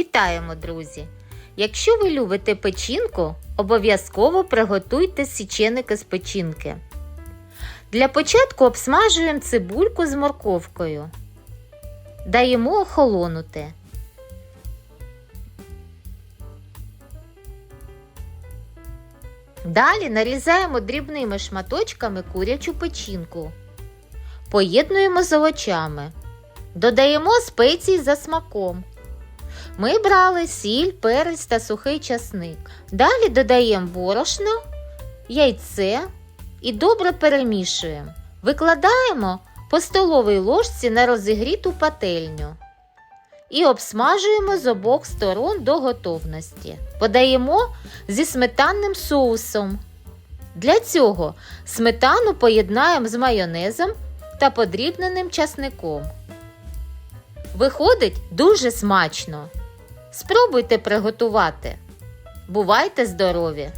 Вітаємо, друзі! Якщо ви любите печінку, обов'язково приготуйте січеники з печінки. Для початку обсмажуємо цибульку з морковкою. Даємо охолонути. Далі нарізаємо дрібними шматочками курячу печінку. Поєднуємо з овочами. Додаємо спеції за смаком. Ми брали сіль, перець та сухий часник. Далі додаємо борошно, яйце і добре перемішуємо. Викладаємо по столовій ложці на розігріту пательню і обсмажуємо з обох сторон до готовності. Подаємо зі сметанним соусом. Для цього сметану поєднаємо з майонезом та подрібненим часником. Виходить дуже смачно. Спробуйте приготувати. Бувайте здорові!